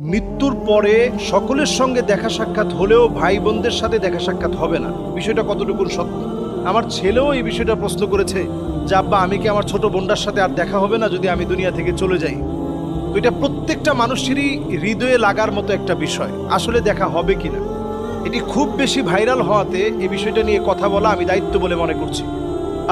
মৃত্যুর পরে সকলের সঙ্গে দেখা সাক্ষাৎ হলেও ভাই বোনদের সাথে দেখা সাক্ষাৎ হবে না। বিষয়টা কতটুকু সত্য? আমার ছেলেও এই বিষয়টা প্রশ্ন করেছে যে, আব্বা, আমি কি আমার ছোট বোনটার সাথে আর দেখা হবে না যদি আমি দুনিয়া থেকে চলে যাই? তো এটা প্রত্যেকটা মানুষেরই হৃদয়ে লাগার মতো একটা বিষয়। আসলে দেখা হবে কিনা? এটি খুব বেশি ভাইরাল হওয়াতে এই বিষয়টা নিয়ে কথা বলা আমি দায়িত্ব বলে মনে করছি।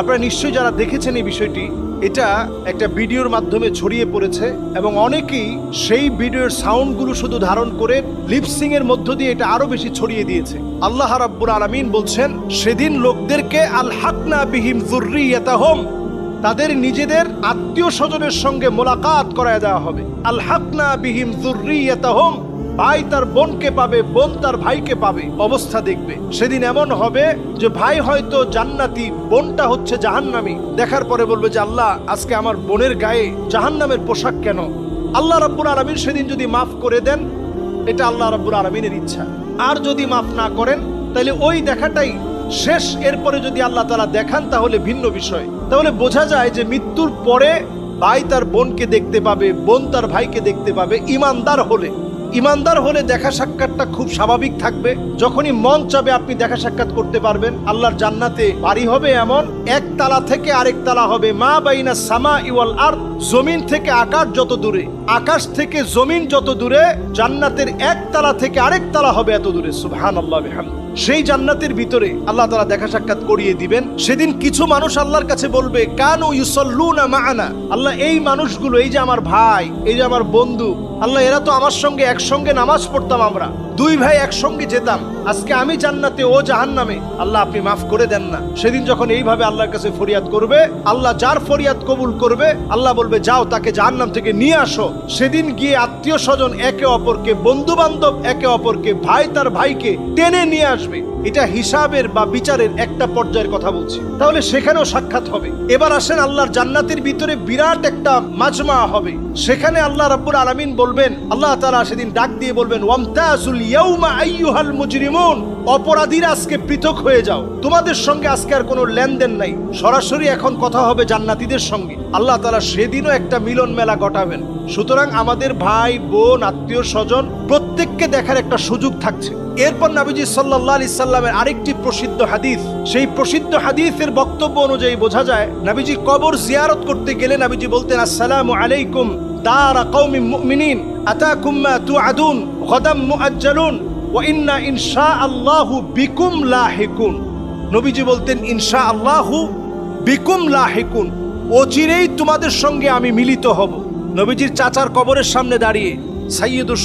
আপনারা নিশ্চয়ই যারা দেখেছেন এই বিষয়টি, এটা একটা ভিডিওর মাধ্যমে ছড়িয়ে পড়েছে এবং অনেকেই সেই ভিডিওর সাউন্ডগুলো শুধু ধারণ করে লিপসিং এর মধ্য দিয়ে এটা আরও বেশি ছড়িয়ে দিয়েছে। আল্লাহ রাব্বুল আলামিন বলছেন, সেদিন লোকদেরকে আল হাকনা বিহিম যুররিয়াতাহুম, তাদের নিজেদের আত্মীয় স্বজনের সঙ্গে মোলাকাত করায় দেওয়া হবে। আল হাকনা বিহিম যুররিয়াতাহুম ভাই তার বোনকে পাবে, বোন তার ভাইকে পাবে। অবস্থা দেখবে। সেদিন এমন হবে যে ভাই হয়তো জান্নাতি, বোনটা হচ্ছে জাহান্নামি। দেখার পরে বলবে যে, আল্লাহ, আজকে আমার বোনের গায়ে জাহান্নামের পোশাক কেন? আল্লাহ রাব্বুল আলমিন সেদিন যদি মাফ করে দেন, এটা আল্লাহ রাব্বুল আলমিনের ইচ্ছা। আর যদি মাফ না করেন, তাহলে ওই দেখাটাই শেষ। এরপরে যদি আল্লাহ তালা দেখান, তাহলে ভিন্ন বিষয়। তাহলে বোঝা যায় যে মৃত্যুর পরে ভাই তার বোনকে দেখতে পাবে, বোন তার ভাইকে দেখতে পাবে, ইমানদার হলে। ইমানদার হলে দেখা সাক্ষাৎটা খুব স্বাভাবিক থাকবে। যখনই মন চাবে আপনি দেখা সাক্ষাৎ করতে পারবেন, আল্লাহর জান্নাতে বাড়ি হবে এমন, এক তালা থেকে আরেক তালা হবে, মা বাইনা সামা ইওয়াল আর জমিন থেকে আকাশ যত দূরে, আকাশ থেকে জমিন যত দূরে, জান্নাতের এক তালা থেকে আরেক তালা হবে এত দূরে সুবহান আল্লাহ সেই জান্নাতের ভিতরে আল্লাহ তালা দেখা সাক্ষাৎ করিয়ে দিবেন, সেদিন কিছু মানুষ আল্লাহর কাছে বলবে, কানু ইউসল্লুনা মাআনা। আল্লাহ, এই মানুষগুলো, এই যে আমার ভাই, এই যে আমার বন্ধু, আল্লাহ, এরা তো আমার সঙ্গে একসঙ্গে নামাজ পড়তাম আমরা। দুই ভাই একসঙ্গে যেতাম। আজকে আমি জান্নাতে, ও জাহান্নামে। আল্লাহ আপনি মাফ করে দেন না। সেদিন যখন এইভাবে আল্লাহর কাছে ফরিয়াদ করবে, আল্লাহ যার ফরিয়াদ কবুল করবে, আল্লাহ বলবে, যাও, তাকে জাহান্নাম থেকে নিয়ে আসো। সেদিন গিয়ে আত্মীয় স্বজন একে অপরকে বন্ধু বান্ধব একে অপরকে, ভাই তার ভাইকে টেনে নিয়ে আসবে। এটা হিসাবের বা বিচারের একটা পর্যায়ের কথা বলছি। তাহলে সেখানেও সাক্ষাৎ হবে। এবার আসেন আল্লাহর জান্নাতের ভিতরে বিরাট একটা মাজমা হবে। সেখানে আল্লাহ রাব্বুল আলামিন বলবেন, আল্লাহ তাআলা সেদিন ডাক দিয়ে বলবেন, ওয়ামতাসুল ইয়াউমা আজকে পৃথক হয়ে যাও। তোমাদের সঙ্গে আজকে আর কোনো লেনদেন নাই। সরাসরি এখন কথা হবে জান্নাতীদের সঙ্গে। আল্লাহ তাআলা সেদিনও একটা মিলন মেলা ঘটাবেন সুতরাং আমাদের ভাই, বোন, আত্মীয় স্বজন, প্রত্যেককে দেখার একটা সুযোগ থাকছে। এরপর নাবিজি সাল্লাহ আলি সাল্লামের আরেকটি প্রসিদ্ধ হাদিস। সেই প্রসিদ্ধ হাদিসের বক্তব্য অনুযায়ী বোঝা যায়, নাবিজি কবর জিয়ারত করতে গেলে নাবিজি বলতেন, আসসালামু আলাইকুম। দার কৌমি আতা কুম্মা তু আদুন গদাম মুআজ্জালুন ওয়া ইন্না ইনশা আল্লাহু বিকুম লাহিকুন নবীজি বলতেন ইনশা আল্লাহু বিকুম লাহিকুন অচিরেই তোমাদের সঙ্গে আমি মিলিত হব। নবীজির চাচার কবরের সামনে দাঁড়িয়ে সাইয়্যিদুস